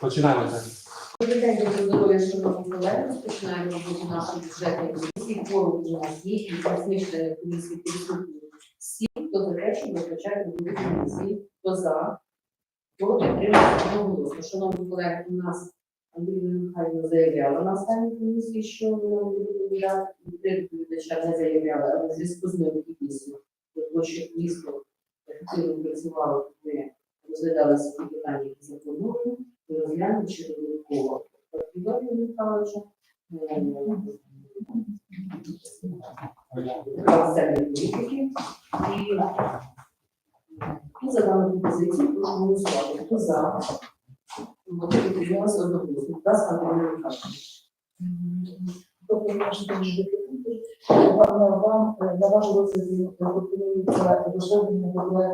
Починаємо. Добрий день, дуже здоров'я, шановні колеги. Розпочинаємо роботу нашої бюджетної комісії. Форум у нас є і розміщення комісії присутні всі, хто за те, щоб визначати голови комісії, хто за, проти підтримати одноголосно. Шановні колеги, у нас Андрій Михайловна заявляла на останній комісії, що вона буде доповідати, три доповідача не заявляла, але в зв'язку з необхідністю, того, що місто ефективно працювало, ми розглядали свої питання, які заплановані розглянути ще додатково Григорія Михайловича, політики і, і за пропозицію прошу голосувати. Хто за? Вони підтрималися одноголосно. Будь ласка, Андрій Михайлович. Тобто наш вам, е, на ваш розгляд пропонується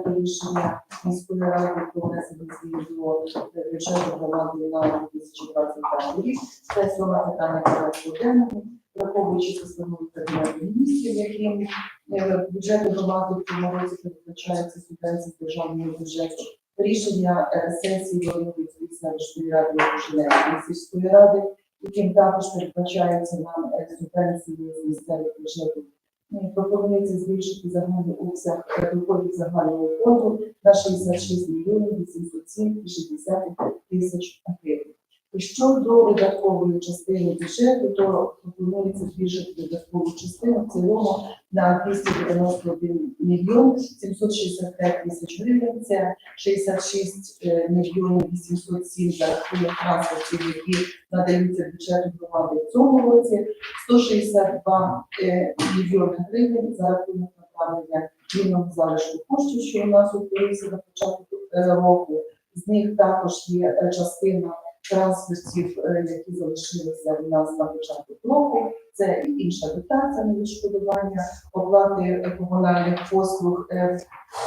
до рішення міської ради про внесення змін до е, бюджету громади на 2025 рік. Це сьоме питання порядку денного, враховуючи постанову Кабінету міністрів, яким е, бюджету громади в цьому році передбачається субвенції державного бюджету. Рішення сесії Володимирської селищної ради Кушинецької сільської ради яким також передбачається нам субвенції з місцевих бюджетів. Ну, Пропонується збільшити загальний обсяг е, доходів загального фонду на 66 мільйонів 807 і 60 тисяч гривень. Щодо видаткової частини бюджету, то пропонується збільшити видаткову частину в цілому на 291 мільйон 765 тисяч гривень. Це 66 е, мільйонів 807 за рахунок трансфертів, які надаються бюджету громади в цьому році, 162 е, мільйони гривень за рахунок направлення вільного залишку коштів, що у нас утворився на початку е, року. З них також є частина трансфертів, е, які залишилися у нас на початку року. Це інша дотація на відшкодування, оплати комунальних послуг е,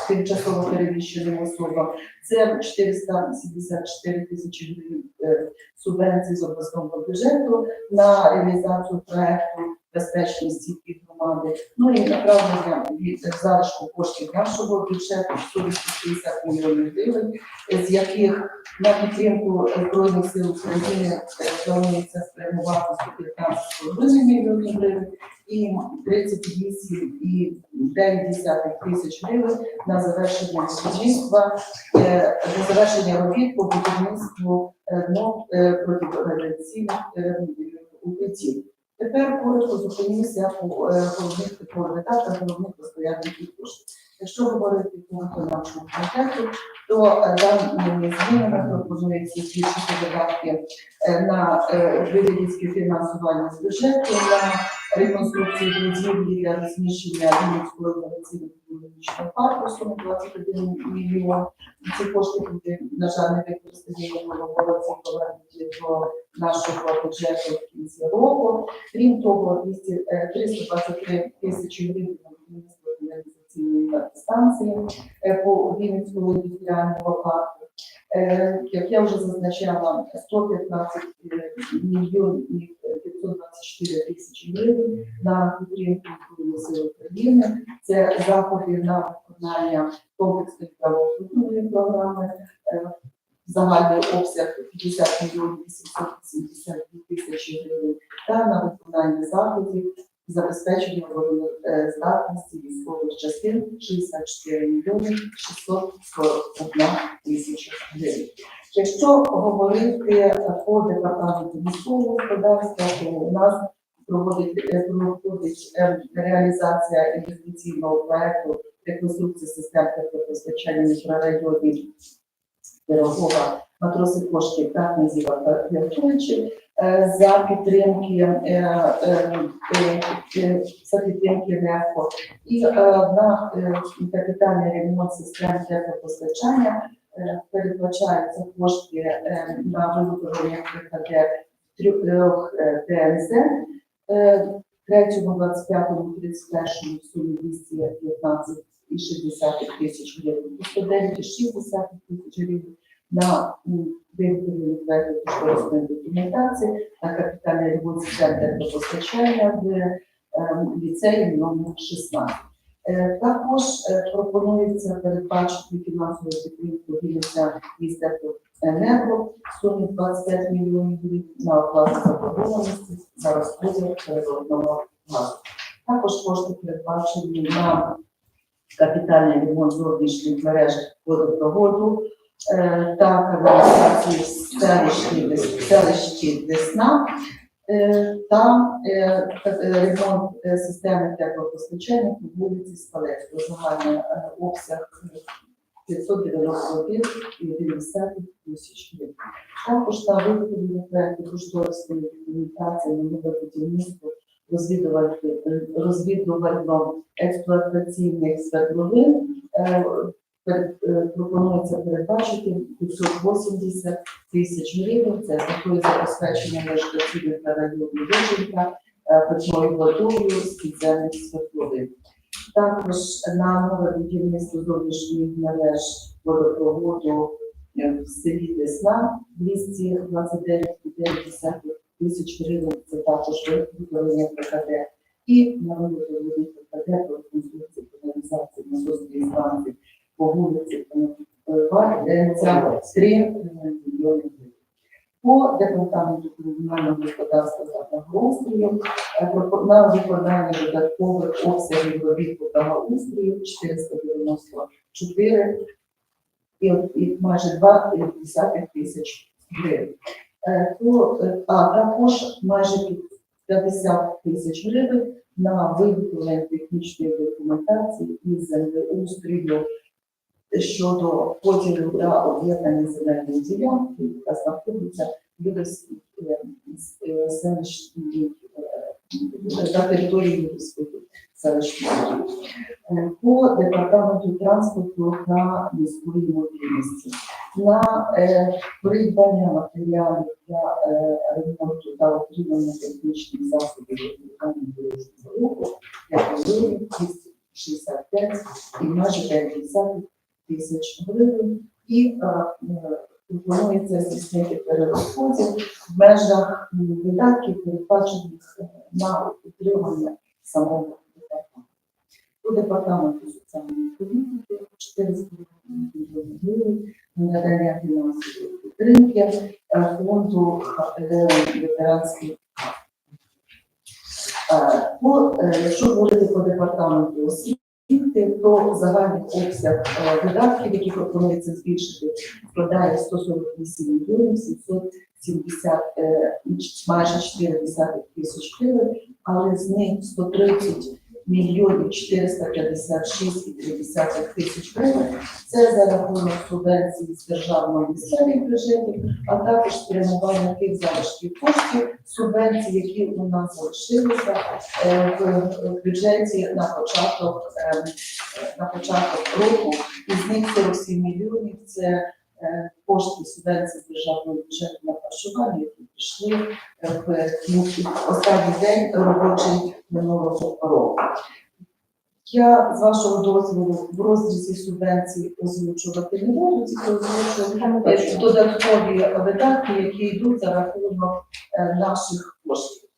тимчасово переміщеним особам. Це 474 тисячі гривень е, субвенцій з обласного бюджету на реалізацію проекту безпечні стійкі громади. Ну і направлення від залишку коштів нашого бюджету 160 мільйонів гривень, з яких на підтримку Збройних сил України е, планується спрямувати 115,5 мільйонів гривень і 38,9 тисяч гривень на завершення будівництва, е, на завершення робіт по будівництву е, е, е, укриттів. Тепер коротко зупинімося по головних головних пріоритетах, головних розпорядників коштів. Якщо говорити по виконавчому комітету, то е, даними змінами пропонується збільшити видатки е, на е, фінансування з бюджету, на реконструкцію будівлі для розміщення Вінницького інноваційно-технологічного парку, суми 21 мільйон. Ці кошти буде, на жаль, не використані році, до нашого бюджету в кінці року. Крім того, 200, е, 323 тисячі гривень на будівництво каналізаційної станції е, по Вінницькому індустріальному парку. Е, Як я вже зазначала, 115 мільйонів 524 тисячі гривень на підтримку сил України. Це заходи на виконання комплексної правоохоронної програми. е, Загальний обсяг 50 мільйонів 882 тисячі гривень та на виконання заходів забезпечення здатності військових частин 64 мільйони 641 тисяча гривень. Якщо говорити по департаменту міського господарства, то у нас проводить, е, е, реалізація інвестиційного проекту реконструкції систем теплопостачання мікрорайонів Пирогова, матроси коштів та Князіва та Віртовичі за підтримки е, е, е, е, за підтримки НЕФО і е, на е, капітальний ремонт систем теплопостачання е, передбачаються кошти е, на виготовлення ККД трьох е, ДНЗ. Е, Третьому, 25-му, 31-му в сумі 215,6 тисяч гривень, 109,6 тисяч гривень на виготовлення проекту кошторисної документації на капітальний ремонт систем теплопостачання в ем, ліцеї номер 16. Е, Також е, пропонується передбачити фінансову підтримку Вінниця Міністерства енерго в сумі 25 мільйонів гривень на оплату заборгованості за розподіл природного газу. Також кошти передбачені на капітальний ремонт зовнішніх мереж водопроводу та каналізації селищі, селищі Десна е, та е, е, ремонт е, системи теплопостачання по вулиці Спалецького. Загальний е, обсяг 591,1 тисяч гривень. Також на виготовлення проекту кошторисної документації на нове будівництво розвідувально-експлуатаційних свердловин е, е, пропонується передбачити 580 тисяч гривень. Це з метою забезпечення мешканців та району Виженка е, питною водою з підземних свердловин. Також на нове будівництво зовнішніх мереж водопроводу е, в селі Десна 229,9 тисяч гривень. Це також виготовлення ПКД. І на виготовлення ПКД про конструкцію каналізації насосної станції по вулиці Вальця 3 мільйони гривень. По департаменту комунального господарства та благоустрою е, на виконання додаткових обсягів робіт по благоустрою 494 і, і майже 2,5 тисяч гривень. Е, е, А також майже під 50 тисяч гривень на виготовлення технічної документації із землеустрою щодо поділу та об'єднання земельної ділянки, яка знаходиться е, е, селищній е, на території Юдовської селищної. По департаменту транспорту та міської мобільності на придбання матеріалів для ремонту та отримання технічних засобів руху для колонії 265 і майже 50 тисяч гривень. І е, е, пропонується здійснити перерозподіл в межах видатків, передбачених е, на утримання самого департаменту. У департаменту соціальної політики 400 мільйонів гривень надання фінансової підтримки фонду ветеранських. По, Якщо говорити по департаменту освіти, то загальний обсяг е, видатків, які пропонується збільшити, складає 148 мільйонів 770, е, майже 4 тисяч гривень, але з них 130 мільйонів 456,3 тисяч гривень. Це за рахунок субвенцій з державного місцевих бюджетів, а також спрямування тих залишків коштів субвенцій, які у нас залишилися е, в бюджеті на початок е, на початок року. Із них 47 мільйонів це кошти субвенції з державного бюджету на харчування, які пішли е, в останній день робочий минулого року. Я з вашого дозволу в розрізі субвенцій озвучувати не буду, тільки озвучу е, додаткові видатки, які йдуть за рахунок е, наших коштів.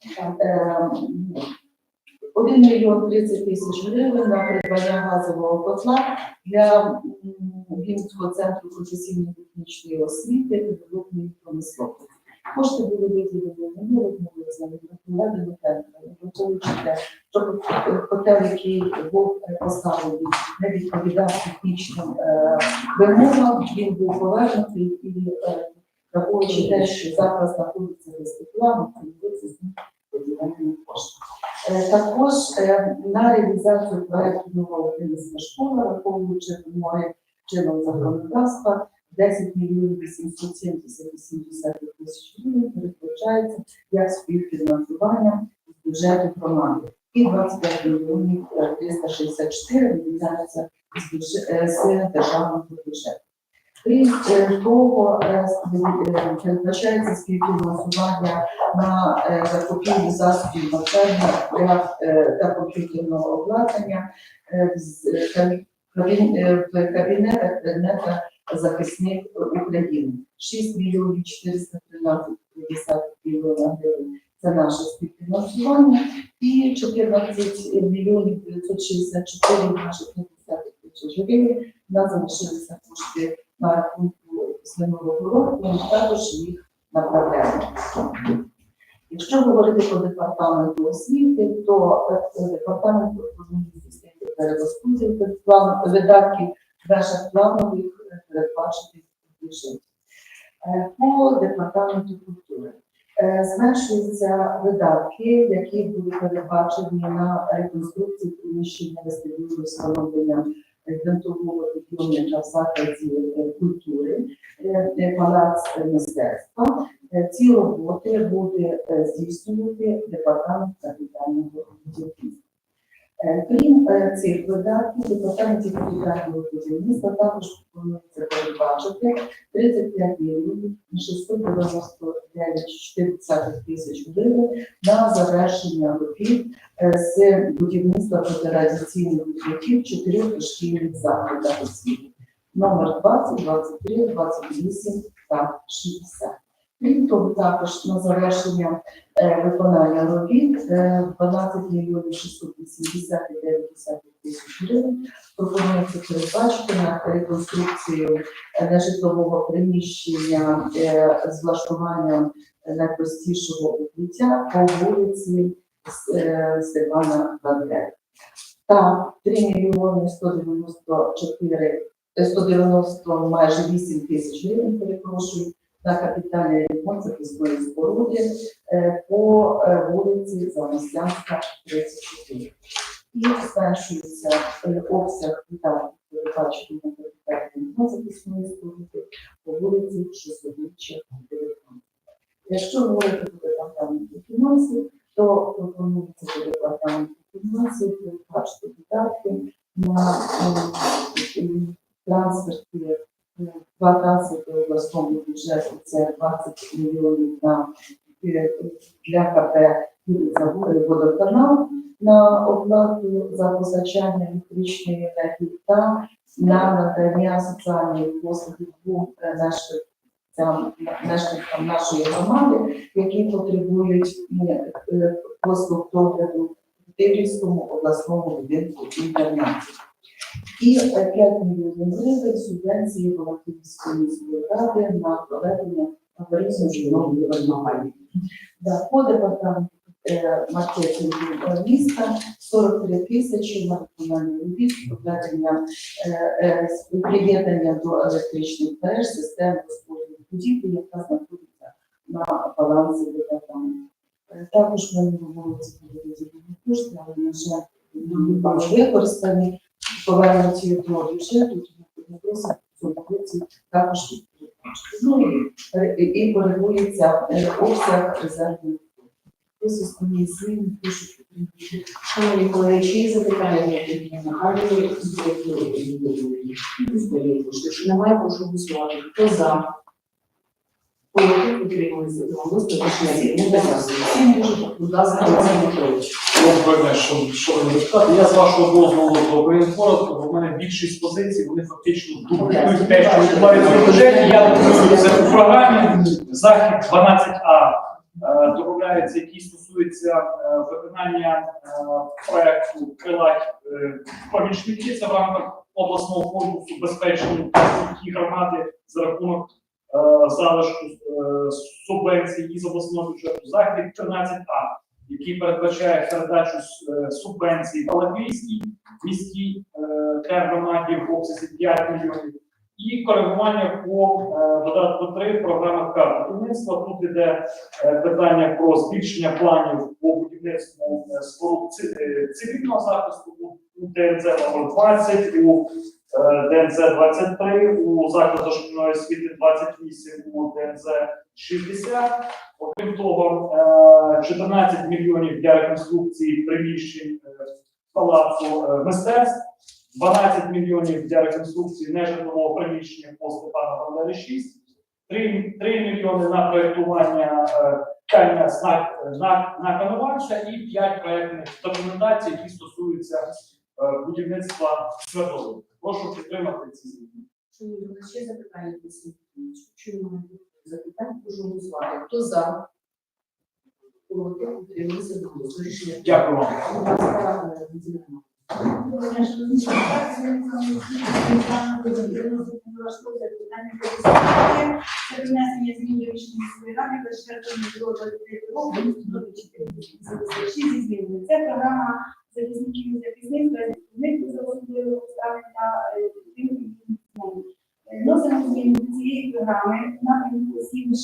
Е, 1 мільйон 30 тисяч гривень на придбання газового котла для м, Вінницького центру професійно-технічної освіти і підводної промисловості. Кошти були виділені минулого року, проведено тендери, враховуючи те, що котел, який був поставлений, не відповідав технічним е, вимогам, він був повернутий і е, враховуючи те, що зараз знаходиться без тепла, ми з ним виділення коштів. Е, Також е, на реалізацію проекту нова українська школа, враховуючи вимоги чинного законодавства, 10 мільйонів 870 тисяч гривень передбачається як співфінансування з бюджету громади. І 25 мільйонів е, 364 виділяється з бюджет- е, з державного бюджету. Крім е, того, передбачається співфінансування на е, закупівлю засобів навчання е, та комп'ютерного обладнання в кабінетах предмета захисник України. 6 мільйонів 413 мільйона гривень це наше співфінансування і 14 мільйонів 964 майже 50 тисяч гривень. У нас залишилися кошти на рахунку з минулого року, ми також їх направляємо. Якщо говорити про департамент освіти, то е, департамент пропонує здійснити перерозподіл видатків в межах планових е, передбачених. Е, По департаменту культури зменшуються видатки, які були передбачені на реконструкцію приміщення вестибюлю встановлення ґрунтового підйомника в закладі е, культури, е, палац е, мистецтва. Ці роботи буде здійснювати департамент капітального будівництва. Е, Крім е, цих видатків, департаменті капітального будівництва також пропонується передбачити 35 мільйонів 699,4 тисяч гривень на завершення робіт е, з будівництва протирадіаційних укриттів чотирьох дошкільних закладах освіти номер 20, 23, 28 та 60. Крім також на завершення е, виконання робіт е, 12 мільйонів 689 тисяч гривень пропонується передбачити на реконструкцію е, нежитлового приміщення е, з влаштуванням найпростішого укриття по вулиці е, Степана Бандери. Та 3 мільйони 194 е, 190 майже 8 тисяч гривень, перепрошую, на капітальний ремонт захисної споруди е, по е, вулиці Замостянська, 34. І зменшується е, обсяг видатків, передбачений на капітальний ремонт захисної споруди по вулиці Шостовіччя, 19. Якщо говорити про департамент фінансів, то пропонується до департаменту фінансів передбачити видатки на е, е, трансферти, е, два трансферти в обласному бюджеті, це 20 мільйонів на е, для КП «Київзавод- водоканал на оплату за постачання електричної енергії та на надання соціальних послуг двом мешканцям нашої громади, які потребують е, е, послуг догляду в Тиврівському обласному будинку інтернаті. І е, 5 мільйонів гривень субвенції Володимирської міської ради на проведення аварійно житлової. Да, по департаменту маркетингу міста 43 тисячі на виконання робіт, проведення е, е, приєднання до електричних мереж системи розподілу будівлі, яка знаходиться на балансі департаменту. Е, Також році були виділені кошти, але, на жаль, вони використані, повернуті до бюджету, тому році також. Ну, і, коригується е, обсяг резервних Ось основні зміни, прошу підтримати. Шановні колеги, чи є запитання до Михайлівни? Якщо немає, прошу голосувати. Хто за? Я з вашого дозволу доповім коротко, бо в мене більшість позицій, вони фактично дублюють те, що відбувається в бюджеті. Я думаю, це в програмі захід 12А е, додається, який стосується е, виконання е, проекту крилаті помічники. Це в рамках обласного безпечні сільські громади за рахунок залишку е, субвенцій із обласного бюджету. Захід 13А який передбачає передачу е, субвенцій Балакийській міській е, тергромаді в обсязі 5 мільйонів, і коригування по е, додатку 3 програми карт будівництва. Тут іде е, питання про збільшення планів по будівництву е, споруд е, цивільного захисту у ДНЦ номер 20, у е, ДНЦ 23, у закладу шкільної освіти 28, у ДНЦ 60. Окрім того, е, 14 мільйонів для реконструкції приміщень е, палацу е, мистецтв, 12 мільйонів для реконструкції нежитлового приміщення по Степана Бандери 6, 3, 3 мільйони на проєктування е, знак на, на Коновальця і 5 проєктних документацій, які стосуються е, будівництва святого. Прошу підтримати ці зміни. Шановні ще запитання немає запитань, прошу голосувати. Хто за? Проти, рішення. Дякую вам. Будь ласка, Надія Іванівна. Це змін до рішення міської ради 24 року номер 486 зі змінами. Це програма захисників і захисниць, 7.6.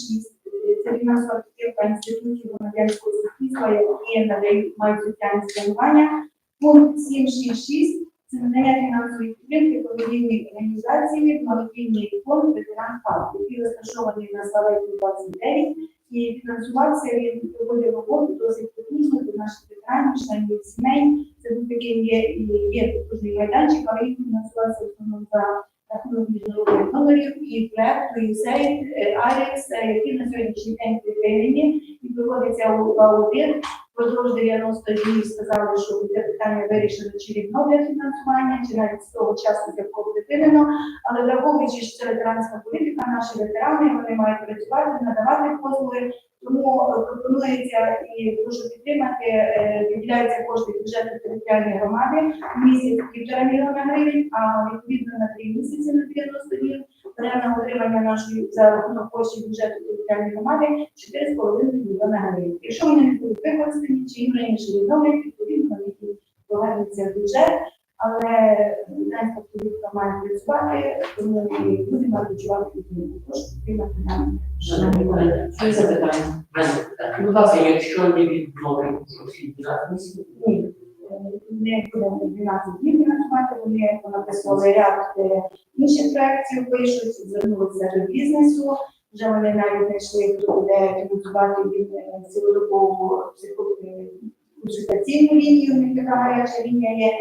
Е, Це фінансова підтримка інститутів громадянського суспільства, які надають мають соціальне спрямування. Пункт 7.6.6 це надання фінансової підтримки благодійній організації благодійний фонд ветеран ФАП, який розташований на Славеті 29, і фінансувався він проводив роботу досить потужно для наших ветеранів, членів сімей. Це був такий є, є потужний майданчик, але він фінансувався в основному за рахунок міжнародних донорів і проекту USAID, е, AREX, е, які на сьогоднішній день припинені і проводиться у аудит. Впродовж 90 днів сказали, що це питання вирішено чи відновлять фінансування, чи навіть з того часу якого припинено. Але враховуючи, що це ветеранська політика, наші ветерани вони мають працювати, надавати послуги. Тому е, пропонується і прошу підтримати, е, виділяються кошти бюджету територіальної громади місяць півтора мільйона гривень, а відповідно на три місяці на 90 днів бере на отримання нашої за рахунок коштів бюджету територіальної громади 4,5 мільйона гривень. Якщо вони не будуть використані, чи їм раніше відновлять, відповідно вони повернуться в бюджет, але ветеранська політика має працювати, тому люди мають відчувати підтримку. Прошу підтримати нам. Шановні колеги, що є запитання? Будь ласка, якщо не відновлюємо всі діяльності, Ні, не будемо 12 днів фінансувати, вони написали ряд е, інших проєктів, пишуть, звернулися до бізнесу. Вже вони навіть знайшли, хто буде фінансувати від е, цілодобову е, консультаційну лінію, них така гаряча лінія є,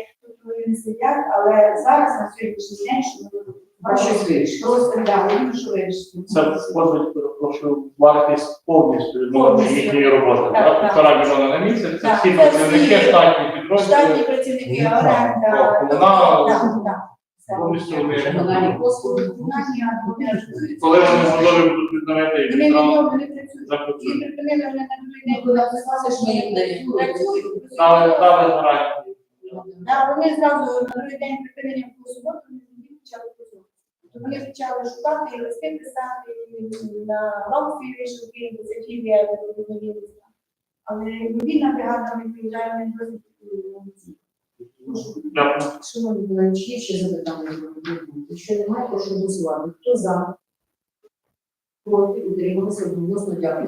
не сидять, але зараз на сьогоднішній день, що ми Ваше вирішення. просто да, вони що вирішити. Це входить, перепрошую, вартість повністю відновлення їхньої роботи. Так. Півтора мільйона на місяць, це всі працівники, штатні підрозділи, Штатні працівники, Так, оренда, повністю вони. комунальні послуги. Комунальні, а. Коли вони готові будуть відновити і відразу відомо. І припинили вже на другий день. Ну, коли написали, що ми їх не Працюють. Дали, дали гарантію. Да, вони зразу на другий день припинення в суботу вони почали працювати. Тобто вони почали шукати і листи писати і на Локфі вийшов Київ, це філія, віриться. Але мобільна бригада не приїжджає, вони досить. Шановні колеги, є ще запитання? Якщо немає, прошу голосувати. Хто за? Проти, утрималися, одноголосно, дякую.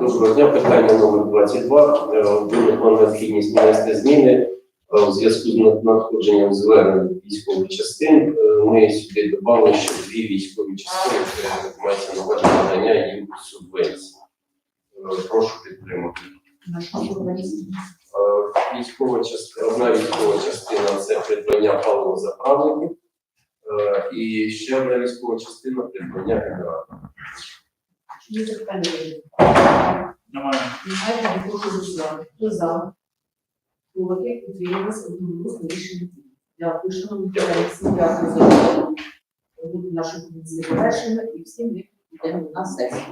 Доброго дня, питання номер 22. Е, Виникла необхідність внести зміни у зв'язку з надходженням звернень військових частин. Е, Ми сюди додали, що дві військові частини це мається на увазі надання їм субвенції. Е, Прошу підтримати. Е, Військова частина, одна військова частина це придбання паливозаправників. Е, І ще одна військова частина придбання генератора. Немає. Немає, прошу за? Проти, утрималися, одноголосно, рішення. Дякую, шановні колеги, всім дякую за увагу. Роботу нашої комісії завершено і всім ми йдемо на сесію.